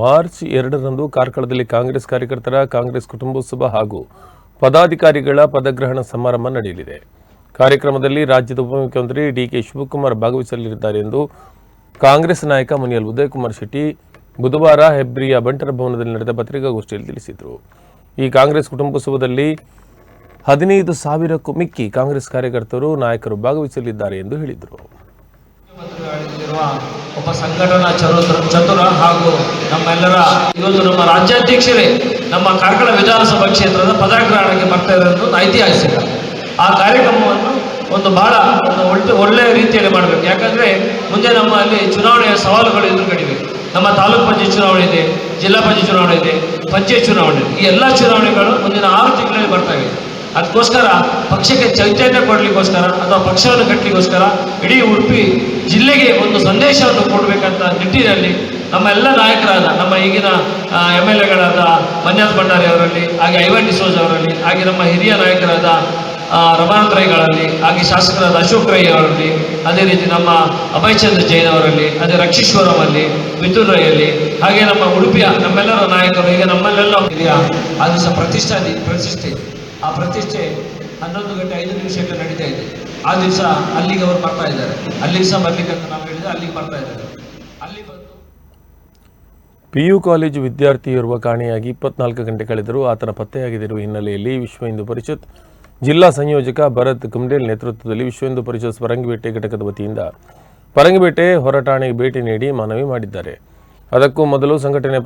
March ಎರಡರಂದು ಕಾರ್ಕಳದಲ್ಲಿ ಕಾಂಗ್ರೆಸ್ ಕಾರ್ಯಕರ್ತರ ಕಾಂಗ್ರೆಸ್ ಕುಟುಂಬೋತ್ಸವ ಹಾಗೂ ಪದಾಧಿಕಾರಿಗಳ ಪದಗ್ರಹಣ ಸಮಾರಂಭ ನಡೆಯಲಿದೆ. ಕಾರ್ಯಕ್ರಮದಲ್ಲಿ ರಾಜ್ಯದ ಉಪಮುಖ್ಯಮಂತ್ರಿ ಡಿಕೆ ಶಿವಕುಮಾರ್ ಭಾಗವಹಿಸಲಿದ್ದಾರೆ ಎಂದು ಕಾಂಗ್ರೆಸ್ ನಾಯಕ ಮುನಿಯಲ್ ಉದಯಕುಮಾರ್ ಶೆಟ್ಟಿ ಬುಧವಾರ ಹೆಬ್ರಿಯ ಬಂಟರ ಭವನದಲ್ಲಿ ನಡೆದ ಪತ್ರಿಕಾಗೋಷ್ಠಿಯಲ್ಲಿ ತಿಳಿಸಿದರು. ಈ ಕಾಂಗ್ರೆಸ್ ಕುಟುಂಬೋತ್ಸವದಲ್ಲಿ ಹದಿನೈದು ಸಾವಿರಕ್ಕೂ ಮಿಕ್ಕಿ ಕಾಂಗ್ರೆಸ್ ಕಾರ್ಯಕರ್ತರು ನಾಯಕರು ಭಾಗವಹಿಸಲಿದ್ದಾರೆ ಎಂದು ಹೇಳಿದರು. ಒಬ್ಬ ಸಂಘಟನಾ ಚರುತ್ರ, ಚತುರ ಹಾಗೂ ನಮ್ಮೆಲ್ಲರ ಇವತ್ತು ನಮ್ಮ ರಾಜ್ಯಾಧ್ಯಕ್ಷರೇ ನಮ್ಮ ಕಾರ್ಕಳ ವಿಧಾನಸಭಾ ಕ್ಷೇತ್ರದ ಪದಗ್ರಹಣಕ್ಕೆ ಬರ್ತಾ ಇರೋದು ಐತಿಹಾಸಿಕ. ಆ ಕಾರ್ಯಕ್ರಮವನ್ನು ಒಂದು ಬಹಳ ಒಂದು ಒಳ್ಳೆ ಒಳ್ಳೆಯ ರೀತಿಯಲ್ಲಿ ಮಾಡಬೇಕು. ಯಾಕಂದರೆ ಮುಂದೆ ನಮ್ಮಲ್ಲಿ ಚುನಾವಣೆಯ ಸವಾಲುಗಳು ಎದುರುಗಡಿವೆ. ನಮ್ಮ ತಾಲೂಕು ಪಂಚಾಯತ್ ಚುನಾವಣೆ ಇದೆ, ಜಿಲ್ಲಾ ಪಂಚಾಯತ್ ಚುನಾವಣೆ ಇದೆ, ಪಂಚಾಯತ್ ಚುನಾವಣೆ ಇದೆ. ಈ ಎಲ್ಲ ಚುನಾವಣೆಗಳು ಮುಂದಿನ ಆರು ತಿಂಗಳಲ್ಲಿ ಬರ್ತವೆ ಅದಕ್ಕೋಸ್ಕರ ಪಕ್ಷಕ್ಕೆ ಚೈತನ್ಯ ಕೊಡಲಿಕ್ಕೋಸ್ಕರ ಅಥವಾ ಪಕ್ಷವನ್ನು ಕಟ್ಟಲಿಕ್ಕೋಸ್ಕರ ಇಡೀ ಉಡುಪಿ ಜಿಲ್ಲೆಗೆ ಒಂದು ಸಂದೇಶವನ್ನು ಕೊಡಬೇಕಂತ ನಿಟ್ಟಿನಲ್ಲಿ ನಮ್ಮ ಎಲ್ಲ ನಾಯಕರಾದ, ನಮ್ಮ ಈಗಿನ ಎಂ ಎಲ್ ಎಗಳಾದ ಮಂಜಾತ್ ಭಂಡಾರಿ ಅವರಲ್ಲಿ, ಹಾಗೆ ಐವನ್ ಡಿಸೋಜ್ ಅವರಲ್ಲಿ, ಹಾಗೆ ನಮ್ಮ ಹಿರಿಯ ನಾಯಕರಾದ ರಮಾನಂದ ರೈಗಳಲ್ಲಿ ಹಾಗೆ ಶಾಸಕರಾದ ಅಶೋಕ್ ರೈ ಅವರಲ್ಲಿ, ಅದೇ ರೀತಿ ನಮ್ಮ ಅಭಯ್ ಚಂದ್ರ ಜೈನ್ ಅವರಲ್ಲಿ, ಅದೇ ರಕ್ಷೀಶ್ವರಂ ಅಲ್ಲಿ, ಮಿಥುನ್ ರೈ ಅಲ್ಲಿ, ಹಾಗೆ ನಮ್ಮ ಉಡುಪಿಯ ನಮ್ಮೆಲ್ಲರ ನಾಯಕರು, ಈಗ ನಮ್ಮಲ್ಲೆಲ್ಲ ಹಿರಿಯ ಆ ದಿವಸ ಪ್ರತಿಷ್ಠೆ ಪ್ರತಿಷ್ಠೆ, ಆ ಪ್ರತಿಷ್ಠೆ ಹನ್ನೊಂದು ಗಂಟೆ ಐದು ನಿಮಿಷಕ್ಕೆ ನಡೀತಾ ಇದೆ. ಆ ದಿವಸ ಅಲ್ಲಿಗೆ ಅವರು ಬರ್ತಾ ಇದ್ದಾರೆ. ಅಲ್ಲಿಗೆ ಸಹ ಬರ್ಲಿಕ್ಕೆ ಅಂತ ನಾವು ಹೇಳಿದ್ರೆ ಅಲ್ಲಿಗೆ ಬರ್ತಾ ಇದ್ದಾರೆ. ಅಲ್ಲಿ ಬಂದು ಪಿಯು ಕಾಲೇಜು ವಿದ್ಯಾರ್ಥಿಯೋರ್ವ ಕಾಣೆಯಾಗಿ ಇಪ್ಪತ್ನಾಲ್ಕು ಗಂಟೆ ಕಳೆದರೂ ಆತನ ಪತ್ತೆಯಾಗದಿರುವ ಹಿನ್ನೆಲೆಯಲ್ಲಿ ವಿಶ್ವ ಹಿಂದೂ ಪರಿಷತ್ ಜಿಲ್ಲಾ ಸಂಯೋಜಕ ಭರತ್ ಕುಮ್ಡೇಲ್ ನೇತೃತ್ವದಲ್ಲಿ ವಿಶ್ವ ಹಿಂದೂ ಪರಿಷತ್ ಪರಂಗಿಬೇಟೆ ಘಟಕದ ವತಿಯಿಂದ ಪರಂಗಿಬೇಟೆ ಹೊರಠಾಣೆಗೆ ಭೇಟಿ ನೀಡಿ ಮನವಿ ಮಾಡಿದ್ದಾರೆ. ಅದಕ್ಕೂ ಮೊದಲು ಸಂಘಟನೆ